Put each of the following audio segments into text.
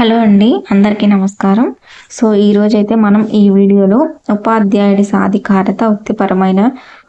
Hello అండి అందరికీ నమస్కారం. సో ఈరోజు అయితే మనం ఈ వీడియోలో ఉపాధ్యాయుడి సాధికారత వృత్తిపరమైన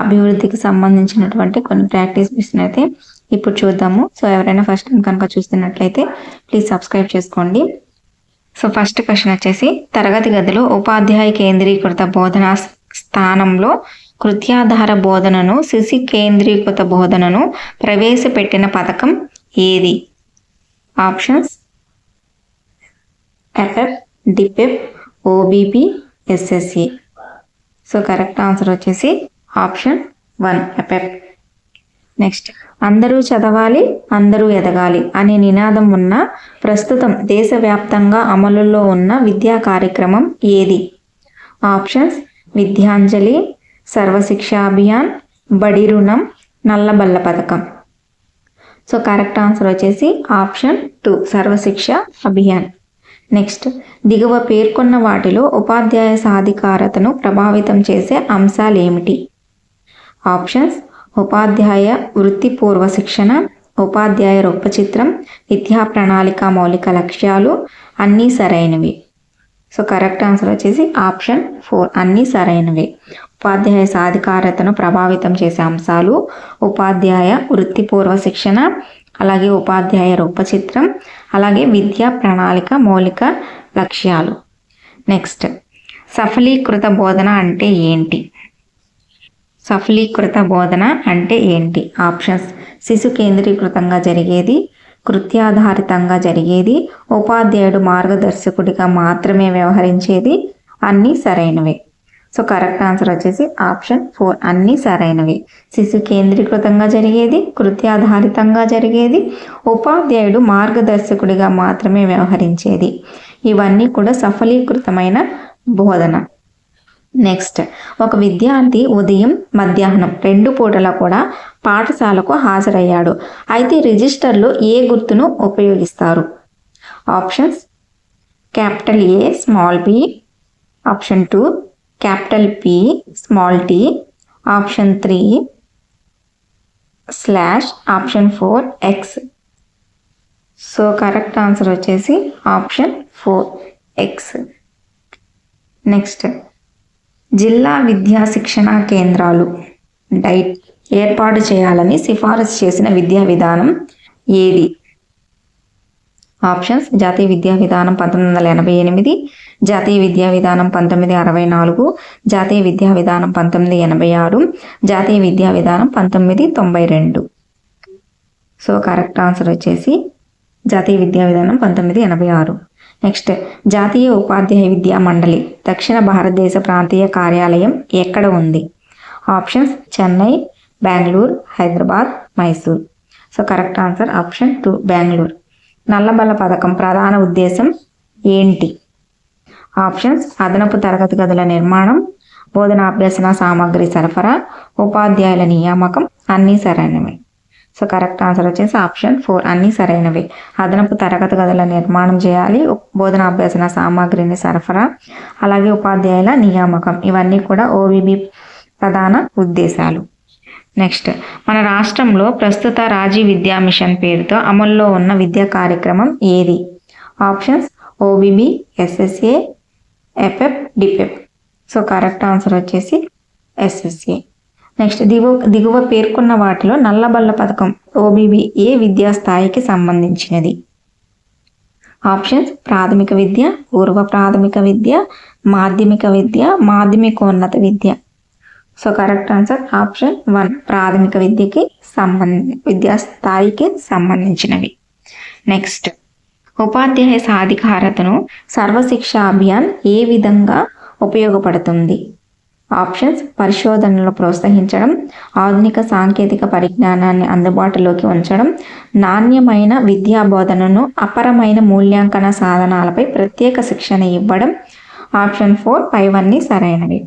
అభివృద్ధికి సంబంధించినటువంటి కొన్ని ప్రాక్టీస్ బిట్స్ని అయితే ఇప్పుడు చూద్దాము. సో ఎవరైనా ఫస్ట్ టైం కనుక చూస్తున్నట్లయితే ప్లీజ్ సబ్స్క్రైబ్ చేసుకోండి. సో ఫస్ట్ క్వశ్చన్ వచ్చేసి తరగతి గదిలో ఉపాధ్యాయ కేంద్రీకృత బోధన స్థానంలో కృత్యాధార బోధనను శిశు కేంద్రీకృత బోధనను ప్రవేశపెట్టిన పథకం ఏది? Options FF DPEP OBP SSC so correct answer వచ్చేసి ఆప్షన్ వన్ ఎఫ్ఎఫ్ నెక్స్ట్ అందరూ చదవాలి అందరూ ఎదగాలి అనే నినాదం ఉన్న ప్రస్తుతం దేశవ్యాప్తంగా అమలులో ఉన్న విద్యా కార్యక్రమం ఏది? ఆప్షన్స్ విద్యాంజలి సర్వశిక్ష అభియాన్ బడి రుణం నల్లబల్ల పథకం. సో కరెక్ట్ ఆన్సర్ వచ్చేసి option two Sarvashiksha Abhiyan next దిగువ పేర్కొన్న వాటిలో ఉపాధ్యాయ సాధికారతను ప్రభావితం చేసే అంశాలు ఏమిటి? ఆప్షన్స్ ఉపాధ్యాయ వృత్తిపూర్వ శిక్షణ ఉపాధ్యాయ రూపచిత్రం విద్యా ప్రణాళిక మౌలిక లక్ష్యాలు అన్నీ సరైనవి. సో కరెక్ట్ ఆన్సర్ వచ్చేసి ఆప్షన్ ఫోర్ అన్నీ సరైనవి. ఉపాధ్యాయ సాధికారతను ప్రభావితం చేసే అంశాలు ఉపాధ్యాయ వృత్తిపూర్వ శిక్షణ అలాగే ఉపాధ్యాయ రూపచిత్రం అలాగే విద్యా ప్రణాళిక మౌలిక లక్ష్యాలు. నెక్స్ట్ సఫలీకృత బోధన అంటే ఏంటి? సఫలీకృత బోధన అంటే ఏంటి? ఆప్షన్స్ శిశు కేంద్రీకృతంగా జరిగేది కృత్యాధారితంగా జరిగేది ఉపాధ్యాయుడు మార్గదర్శకుడిగా మాత్రమే వ్యవహరించేది అన్నీ సరైనవే. సో కరెక్ట్ ఆన్సర్ వచ్చేసి ఆప్షన్ ఫోర్. అన్నీ సరైనవి. శిశు కేంద్రీకృతంగా జరిగేది కృత్యాధారితంగా జరిగేది ఉపాధ్యాయుడు మార్గదర్శకుడిగా మాత్రమే వ్యవహరించేది. ఇవన్నీ కూడా సఫలీకృతమైన బోధన. నెక్స్ట్ ఒక విద్యార్థి ఉదయం మధ్యాహ్నం రెండు పూటల కూడా పాఠశాలకు హాజరయ్యాడు. అయితే రిజిస్టర్లో ఏ గుర్తును ఉపయోగిస్తారు? Options capital A small B option two capital P small T option three slash option four X so correct answer వచ్చేసి ఆప్షన్ ఫోర్ ఎక్స్ నెక్స్ట్ జిల్లా విద్యా శిక్షణ కేంద్రాలు. డైట్ ఏర్పాటు చేయాలని సిఫారసు చేసిన విద్యా విధానం ఏది? ఆప్షన్స్ జాతీయ విద్యా విధానం పంతొమ్మిది వందల ఎనభై ఎనిమిది జాతీయ విద్యా విధానం పంతొమ్మిది అరవై నాలుగు జాతీయ విద్యా విధానం పంతొమ్మిది ఎనభై ఆరు జాతీయ విద్యా విధానం పంతొమ్మిది తొంభై రెండు. సో కరెక్ట్ ఆన్సర్ వచ్చేసి జాతీయ విద్యా విధానం పంతొమ్మిది ఎనభై ఆరు. నెక్స్ట్ జాతీయ ఉపాధ్యాయ విద్యా మండలి దక్షిణ భారతదేశ ప్రాంతీయ కార్యాలయం ఎక్కడ ఉంది? Options Chennai Bengaluru Hyderabad Mysore. So correct answer option two Bengaluru. నల్లబల్ల పథకం ప్రధాన ఉద్దేశం ఏంటి? ఆప్షన్స్ అదనపు తరగతి గదుల నిర్మాణం బోధనాభ్యసన సామాగ్రి సరఫరా ఉపాధ్యాయుల నియామకం అన్నీ సరైనవి. సో కరెక్ట్ ఆన్సర్ వచ్చేసి ఆప్షన్ ఫోర్ అన్నీ సరైనవి. అదనపు తరగతి గదుల నిర్మాణం చేయాలి బోధనాభ్యసన సామాగ్రిని సరఫరా అలాగే ఉపాధ్యాయుల నియామకం. ఇవన్నీ కూడా ఓవిబి ప్రధాన ఉద్దేశాలు. నెక్స్ట్ మన రాష్ట్రంలో ప్రస్తుత రాజీ విద్యా మిషన్ పేరుతో అమల్లో ఉన్న విద్యా కార్యక్రమం ఏది? Options OBB SSA FF DPEP so correct answer వచ్చేసి ఎస్ఎస్ఏ నెక్స్ట్ దిగువ దిగువ పేర్కొన్న వాటిలో నల్లబల్ల పథకం ఓబీబీ ఏ విద్యా స్థాయికి సంబంధించినది. ఆప్షన్స్ ప్రాథమిక విద్య పూర్వ ప్రాథమిక విద్య మాధ్యమిక విద్య మాధ్యమికోన్నత విద్య. So correct answer option one ప్రాథమిక విద్యకి సంబంధి విద్యా స్థాయికి సంబంధించినవి. నెక్స్ట్ ఉపాధ్యాయ సాధికారతను సర్వశిక్ష అభియాన్ ఏ విధంగా ఉపయోగపడుతుంది? ఆప్షన్స్ పరిశోధనలు ప్రోత్సహించడం ఆధునిక సాంకేతిక పరిజ్ఞానాన్ని అందుబాటులోకి ఉంచడం నాణ్యమైన విద్యా బోధనను అపరమైన మూల్యాంకన సాధనాలపై ప్రత్యేక శిక్షణ ఇవ్వడం ఆప్షన్ ఫోర్ ఫైవ్ అన్నీ సరైనవి.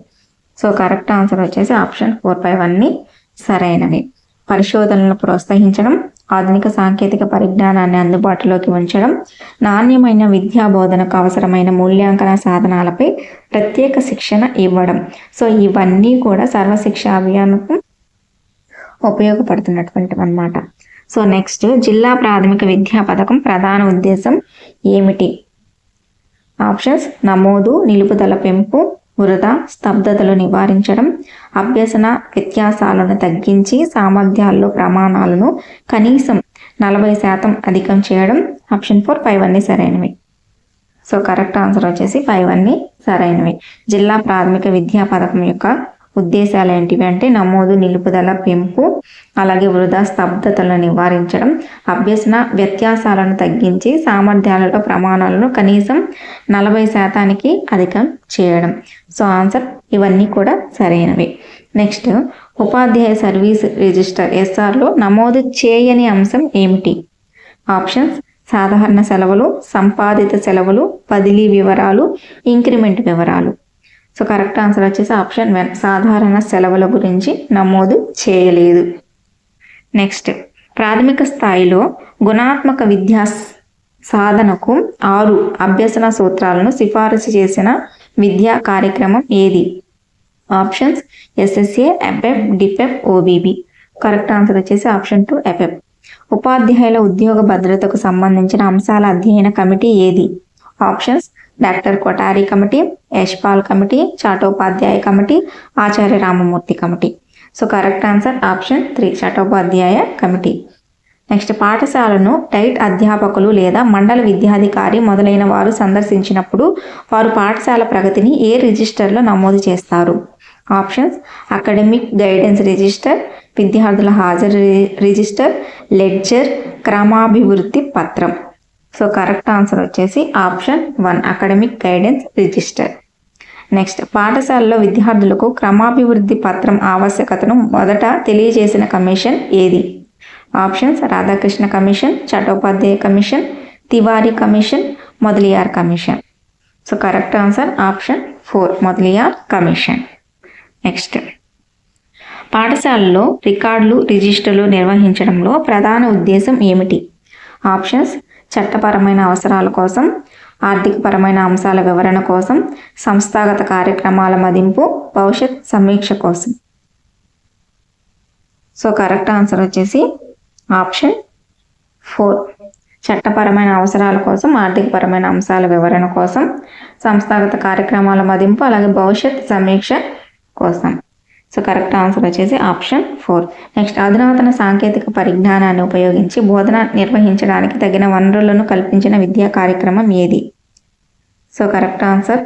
సో కరెక్ట్ ఆన్సర్ వచ్చేసి ఆప్షన్ ఫోర్ ఫైవ్ అన్నీ సరైనవి. పరిశోధనలను ప్రోత్సహించడం ఆధునిక సాంకేతిక పరిజ్ఞానాన్ని అందుబాటులోకి ఉంచడం నాణ్యమైన విద్యా బోధనకు అవసరమైన మూల్యాంకన సాధనాలపై ప్రత్యేక శిక్షణ ఇవ్వడం. సో ఇవన్నీ కూడా సర్వశిక్ష అభియాన్కు ఉపయోగపడుతున్నటువంటివి అన్నమాట సో నెక్స్ట్ జిల్లా ప్రాథమిక విద్యా పథకం ప్రధాన ఉద్దేశం ఏమిటి? ఆప్షన్స్ నమోదు నిలుపుదల పెంపు వృధా స్తబ్దతలు నివారించడం అభ్యసన వ్యత్యాసాలను తగ్గించి సామర్థ్యాల్లో ప్రమాణాలను కనీసం నలభై శాతం అధికం చేయడం. ఆప్షన్ ఫోర్ ఫైవ్ అన్ని సరైనవి. సో కరెక్ట్ ఆన్సర్ వచ్చేసి ఫైవ్ అన్ని సరైనవి. జిల్లా ప్రాథమిక విద్యా పథకం యొక్క ఉద్దేశాలు ఏంటివి అంటే నమోదు నిలుపుదల పెంపు అలాగే వృధా స్తబ్దతలను నివారించడం అభ్యసన వ్యత్యాసాలను తగ్గించి సామర్థ్యాలలో ప్రమాణాలను కనీసం నలభై శాతానికి అధికం చేయడం. సో ఆన్సర్ ఇవన్నీ కూడా సరైనవి. నెక్స్ట్ ఉపాధ్యాయ సర్వీస్ రిజిస్టర్ ఎస్ఆర్లో నమోదు చేయని అంశం ఏమిటి? ఆప్షన్స్ సాధారణ సెలవులు సంపాదిత సెలవులు బదిలీ వివరాలు ఇంక్రిమెంట్ వివరాలు. సో కరెక్ట్ ఆన్సర్ వచ్చేసి ఆప్షన్ వన్ సాధారణ సెలవుల గురించి నమోదు చేయలేదు. నెక్స్ట్ ప్రాథమిక స్థాయిలో గుణాత్మక విద్యా సాధనకు ఆరు అభ్యసన సూత్రాలను సిఫారసు చేసిన విద్యా కార్యక్రమం ఏది? Options SSA FF DPEP OBB correct answer వచ్చేసి ఆప్షన్ టూ ఎఫ్ఎఫ్ ఉపాధ్యాయుల ఉద్యోగ భద్రతకు సంబంధించిన అంశాల అధ్యయన కమిటీ ఏది? Options doctor Kothari committee Yashpal committee Chattopadhyay committee Acharya Ramamurthy committee. So correct answer option three Chattopadhyay committee. Next పాఠశాలను టైట్ అధ్యాపకులు లేదా మండల విద్యాధికారి మొదలైన వారు సందర్శించినప్పుడు వారు పాఠశాల ప్రగతిని ఏ రిజిస్టర్లో నమోదు చేస్తారు? ఆప్షన్స్ అకాడమిక్ గైడెన్స్ రిజిస్టర్ విద్యార్థుల హాజరు రిజిస్టర్ లెడ్జర్ క్రమాభివృద్ధి పత్రం. సో కరెక్ట్ ఆన్సర్ వచ్చేసి option one academic guidance register next పాఠశాలలో విద్యార్థులకు క్రమాభివృద్ధి పత్రం ఆవశ్యకతను మొదట తెలియజేసిన కమిషన్ ఏది? Options Radhakrishna commission Chattopadhyay commission Tiwari commission Mudaliar commission. So correct answer option four Mudaliar commission. Next పాఠశాలలో రికార్డులు రిజిస్టర్లు నిర్వహించడంలో ప్రధాన ఉద్దేశం ఏమిటి? ఆప్షన్స్ చట్టపరమైన అవసరాల కోసం ఆర్థికపరమైన అంశాల వివరణ కోసం సంస్థాగత కార్యక్రమాల మదింపు భవిష్యత్ సమీక్ష కోసం. సో కరెక్ట్ ఆన్సర్ వచ్చేసి ఆప్షన్ ఫోర్. చట్టపరమైన అవసరాల కోసం ఆర్థికపరమైన అంశాల వివరణ కోసం సంస్థాగత కార్యక్రమాల మదింపు అలాగే భవిష్యత్ సమీక్ష కోసం. సో కరెక్ట్ ఆన్సర్ వచ్చేసి ఆప్షన్ ఫోర్ నెక్స్ట్ అధునాతన సాంకేతిక పరిజ్ఞానాన్ని ఉపయోగించి బోధన నిర్వహించడానికి తగిన వనరులను కల్పించిన విద్యా కార్యక్రమం ఏది? So correct answer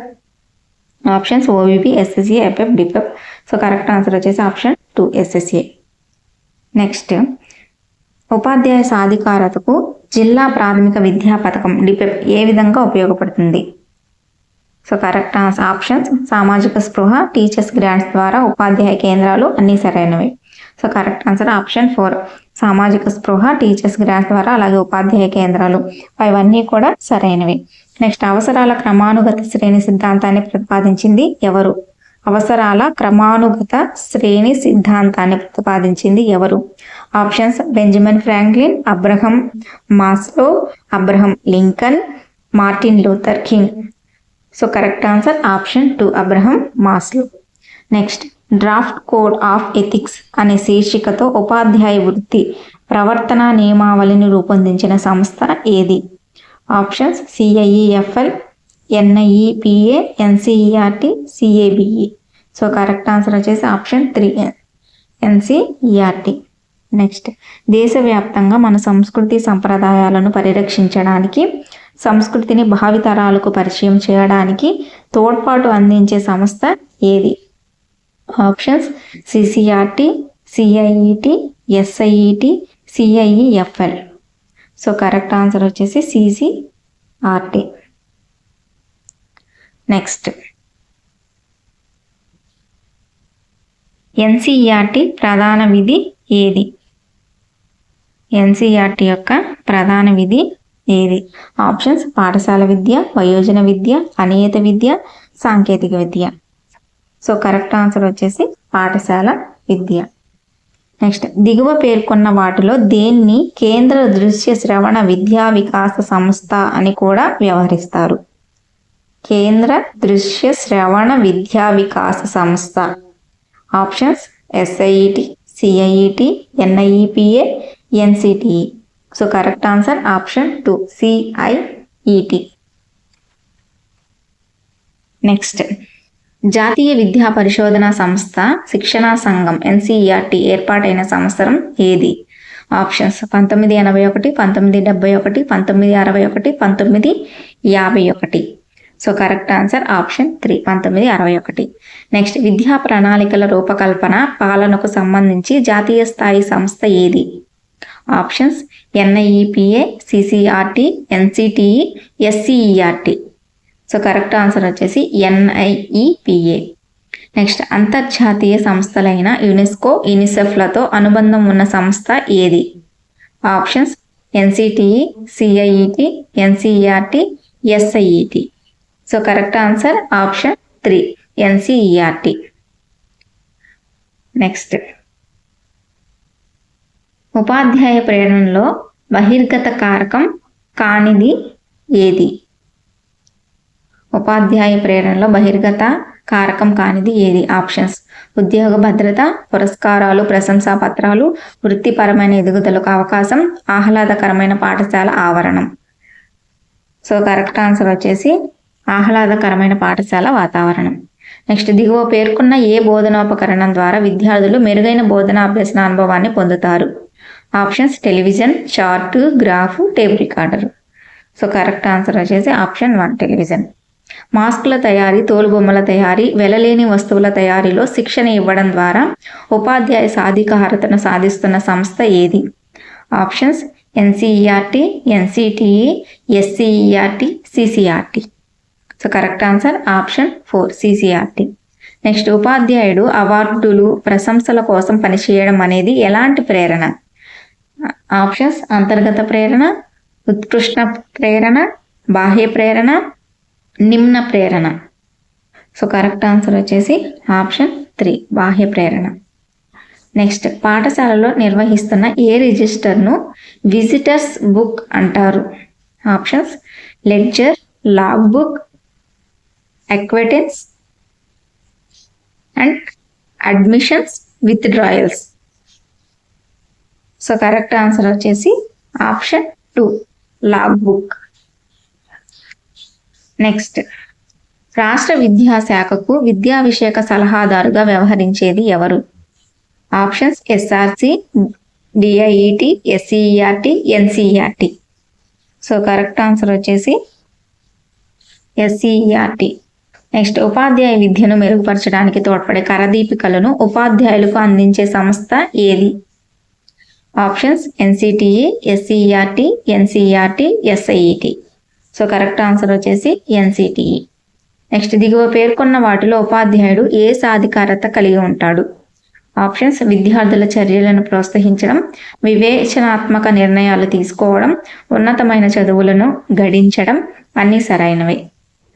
options OVP SSA FF DPEP so correct answer వచ్చేసి ఆప్షన్ టూ ఎస్ఎస్ఏ నెక్స్ట్ ఉపాధ్యాయ సాధికారతకు జిల్లా ప్రాథమిక విద్యా పథకం డిపెప్ ఏ విధంగా ఉపయోగపడుతుంది? సో కరెక్ట్ ఆప్షన్స్ సామాజిక స్పృహ టీచర్స్ గ్రాంట్స్ ద్వారా ఉపాధ్యాయ కేంద్రాలు అన్నీ సరైనవి. So correct answer option four సామాజిక స్పృహ టీచర్స్ గ్రాంట్స్ ద్వారా అలాగే ఉపాధ్యాయ కేంద్రాలు. ఇవన్నీ కూడా సరైనవి. నెక్స్ట్ అవసరాల క్రమానుగత శ్రేణి సిద్ధాంతాన్ని ప్రతిపాదించింది ఎవరు? అవసరాల క్రమానుగత శ్రేణి సిద్ధాంతాన్ని ప్రతిపాదించింది ఎవరు? Options Benjamin Franklin Abraham Maslow Abraham Lincoln Martin Luther King so correct answer option two Abraham Maslow next draft code of ethics అనే శీర్షికతో ఉపాధ్యాయ వృత్తి ప్రవర్తన నియమావళిని రూపొందించిన సంస్థ ఏది? Options CIEFL NIEPA NCERT CABE so correct answer వచ్చేసి ఆప్షన్ త్రీ ఎన్సిఈఆర్టి నెక్స్ట్ దేశవ్యాప్తంగా మన సంస్కృతి సంప్రదాయాలను పరిరక్షించడానికి సంస్కృతిని భావితరాలకు పరిచయం చేయడానికి తోడ్పాటు అందించే సంస్థ ఏది? Options CCRT CIET SIET CIEFL so correct answer వచ్చేసి సిసిఆర్టి నెక్స్ట్. ఎన్సిఈఆర్టీ ప్రధాన విధి ఏది? ఎన్సిఆర్టి యొక్క ప్రధాన విధి ఏది ఆప్షన్స్ పాఠశాల విద్య వయోజన విద్య అనియత విద్య సాంకేతిక విద్య. సో కరెక్ట్ ఆన్సర్ వచ్చేసి పాఠశాల విద్య. నెక్స్ట్ దిగువ పేర్కొన్న వాటిలో దేన్ని కేంద్ర దృశ్య శ్రవణ విద్యా వికాస సంస్థ అని కూడా వ్యవహరిస్తారు. కేంద్ర దృశ్య శ్రవణ విద్యా వికాస సంస్థ. Options SIET CIET NIEPA NCTE. So correct answer option two CIET next జాతీయ విద్యా పరిశోధన సంస్థ శిక్షణా సంఘం ఎన్సిఈఆర్టి ఏర్పాటైన సంవత్సరం ఏది? ఆప్షన్స్ పంతొమ్మిది ఎనభై ఒకటి పంతొమ్మిది డెబ్బై ఒకటి పంతొమ్మిది అరవై ఒకటి పంతొమ్మిది యాభై ఒకటి. So correct answer option three పంతొమ్మిది అరవై ఒకటి. నెక్స్ట్ విద్యా ప్రణాళికల రూపకల్పన పాలనకు సంబంధించి జాతీయ స్థాయి సంస్థ ఏది? Options NIEPA CCRT NCTE SCERT. So correct answer వచ్చేసి ఎన్ఐఈపిఏ. నెక్స్ట్ అంతర్జాతీయ సంస్థలైన యునెస్కో యూనిసెఫ్లతో అనుబంధం ఉన్న సంస్థ ఏది? Options NCTE CIET NCERT SIET. So correct answer option three NCERT. Next ఉపాధ్యాయ ప్రేరణలో బహిర్గత కారకం కానిది ఏది? ఉపాధ్యాయ ప్రేరణలో బహిర్గత కారకం కానిది ఏది? ఆప్షన్స్. ఉద్యోగ భద్రత పురస్కారాలు ప్రశంసా పత్రాలు వృత్తిపరమైన ఎదుగుదలకు అవకాశం ఆహ్లాదకరమైన పాఠశాల ఆవరణం. సో కరెక్ట్ ఆన్సర్ వచ్చేసి ఆహ్లాదకరమైన పాఠశాల వాతావరణం. నెక్స్ట్ దిగువ పేర్కొన్న ఏ బోధనోపకరణం ద్వారా విద్యార్థులు మెరుగైన బోధనా అభ్యసన అనుభవాన్ని పొందుతారు? Options television chart graph table recorder. So correct answer వచ్చేసి ఆప్షన్ వన్ టెలివిజన్. మాస్కుల తయారీ తోలుబొమ్మల తయారీ వెలలేని వస్తువుల తయారీలో శిక్షణ ఇవ్వడం ద్వారా ఉపాధ్యాయ సాధికారతను సాధిస్తున్న సంస్థ ఏది? Options NCERT NCTE SCERT CCRT so correct answer option four CCRT next ఉపాధ్యాయుడు అవార్డులు ప్రశంసల కోసం పనిచేయడం అనేది ఎలాంటి ప్రేరణ? ఆప్షన్స్ అంతర్గత ప్రేరణ ఉత్కృష్ట ప్రేరణ బాహ్య ప్రేరణ నిమ్న ప్రేరణ. సో కరెక్ట్ ఆన్సర్ వచ్చేసి ఆప్షన్ త్రీ బాహ్య ప్రేరణ. నెక్స్ట్ పాఠశాలలో నిర్వహిస్తున్న ఏ రిజిస్టర్ను విజిటర్స్ బుక్ అంటారు? Options ledger log book acquittance and admissions withdrawals so correct answer వచ్చేసి option two log book next రాష్ట్ర విద్యాశాఖకు విద్యా విషయక సలహాదారుగా వ్యవహరించేది ఎవరు? Options SRC DIET SCERT NCERT so correct answer వచ్చేసి ఎస్సీఈఆర్టీ నెక్స్ట్ ఉపాధ్యాయ విద్యను మెరుగుపరచడానికి తోడ్పడే కరదీపికలను ఉపాధ్యాయులకు అందించే సంస్థ ఏది? Options NCTE SCERT NCERT SIET. So correct answer వచ్చేసి ఎన్సిటిఈ. నెక్స్ట్ దిగువ పేర్కొన్న వాటిలో ఉపాధ్యాయుడు ఏ సాధికారత కలిగి ఉంటాడు? ఆప్షన్స్ విద్యార్థుల చర్యలను ప్రోత్సహించడం వివేచనాత్మక నిర్ణయాలు తీసుకోవడం ఉన్నతమైన చదువులను గడించడం అన్నీ సరైనవి.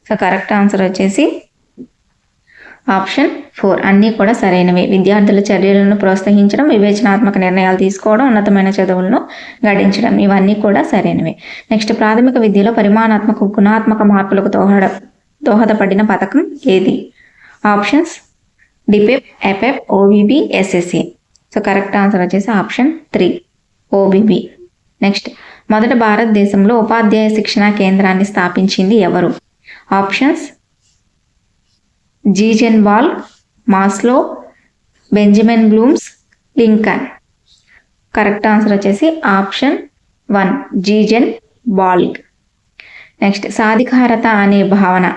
సో కరెక్ట్ ఆన్సర్ వచ్చేసి ఆప్షన్ ఫోర్. అన్నీ కూడా సరైనవే. విద్యార్థుల చర్యలను ప్రోత్సహించడం వివేచనాత్మక నిర్ణయాలు తీసుకోవడం ఉన్నతమైన చదువులను గడించడం ఇవన్నీ కూడా సరైనవే. నెక్స్ట్ ప్రాథమిక విద్యలో పరిమాణాత్మక గుణాత్మక మార్పులకు దోహద దోహదపడిన పథకం ఏది? Options DPEP EPEP OBB SSC. So correct answer వచ్చేసి ఆప్షన్ త్రీ ఓబీబీ. నెక్స్ట్ మొదట భారతదేశంలో ఉపాధ్యాయ శిక్షణా కేంద్రాన్ని స్థాపించింది ఎవరు? Options Ziegenbalg Maslow Benjamin Blooms Lincoln. Correct answer వచ్చేసి ఆప్షన్ వన్ జీజెన్ బాల్ నెక్స్ట్ సాధికారత అనే భావన.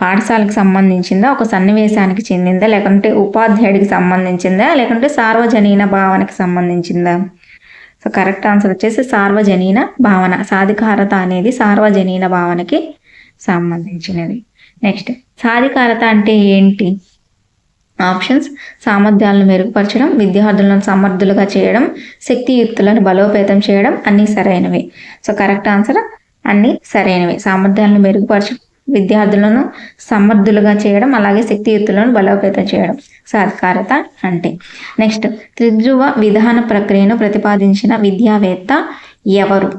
పాఠశాలకు సంబంధించిందా ఒక సన్నివేశానికి చెందిందా లేకుంటే ఉపాధ్యాయుడికి సంబంధించిందా లేకుంటే సార్వజనీన భావనకి సంబంధించిందా? సో కరెక్ట్ ఆన్సర్ వచ్చేసి సార్వజనీన భావన. సాధికారత అనేది సార్వజనీన భావనకి సంబంధించినది. నెక్స్ట్ సాధికారత అంటే ఏంటి? ఆప్షన్స్ సామర్థ్యాలను మెరుగుపరచడం విద్యార్థులను సమర్థులుగా చేయడం శక్తియుక్తులను బలోపేతం చేయడం అన్నీ సరైనవి. సో కరెక్ట్ ఆన్సర్ అన్నీ సరైనవి. సామర్థ్యాలను మెరుగుపరచడం విద్యార్థులను సమర్థులుగా చేయడం అలాగే శక్తియుక్తులను బలోపేతం చేయడం సాధికారత అంటే. నెక్స్ట్ త్రిధ్రువ విధాన ప్రక్రియను ప్రతిపాదించిన విద్యావేత్త ఎవరు?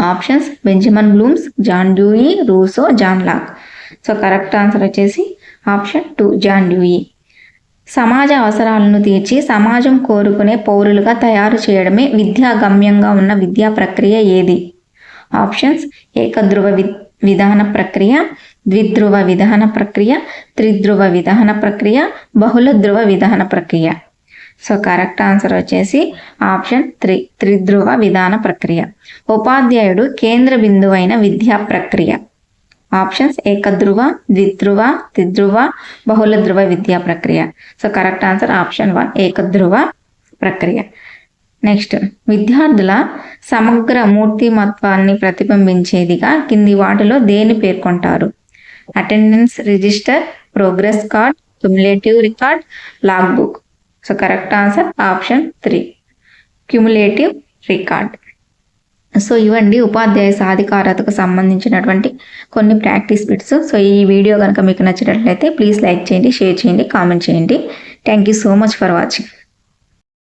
Options Benjamin Bloom's John Dewey Rousseau John Locke. So correct answer వచ్చేసి ఆప్షన్ టూ జాన్ డ్యూయి. సమాజ అవసరాలను తీర్చి సమాజం కోరుకునే పౌరులుగా తయారు చేయడమే విద్యా గమ్యంగా ఉన్న విద్యా ప్రక్రియ ఏది? ఆప్షన్స్ ఏకధ్రువ వి విధాన ప్రక్రియ ద్విధ్రువ విధాన ప్రక్రియ త్రిధ్రువ విధాన ప్రక్రియ బహుళ ధ్రువ విధాన ప్రక్రియ. సో కరెక్ట్ ఆన్సర్ వచ్చేసి ఆప్షన్ త్రి త్రిధ్రువ విధాన ప్రక్రియ. ఉపాధ్యాయుడు కేంద్ర బిందువైన విద్యా ప్రక్రియ. ఆప్షన్స్ ఏకధ్రువ ద్విధ్రువ త్రిధ్రువ బహుళ ధ్రువ విద్యా ప్రక్రియ. So correct answer option one ఏకధ్రువ ప్రక్రియ. నెక్స్ట్ విద్యార్థుల సమగ్ర మూర్తిమత్వాన్ని ప్రతిబింబించేదిగా కింది వాటిలో దేని పేర్కొంటారు? Attendance register progress card cumulative record log book so correct answer option three cumulative record so ఇవండి ఉపాధ్యాయ సాధికారతకు సంబంధించినటువంటి కొన్ని ప్రాక్టీస్ బిట్స్. సో ఈ వీడియో కనుక మీకు నచ్చినట్లయితే ప్లీజ్ లైక్ చేయండి షేర్ చేయండి కామెంట్ చేయండి. Thank you so much for watching.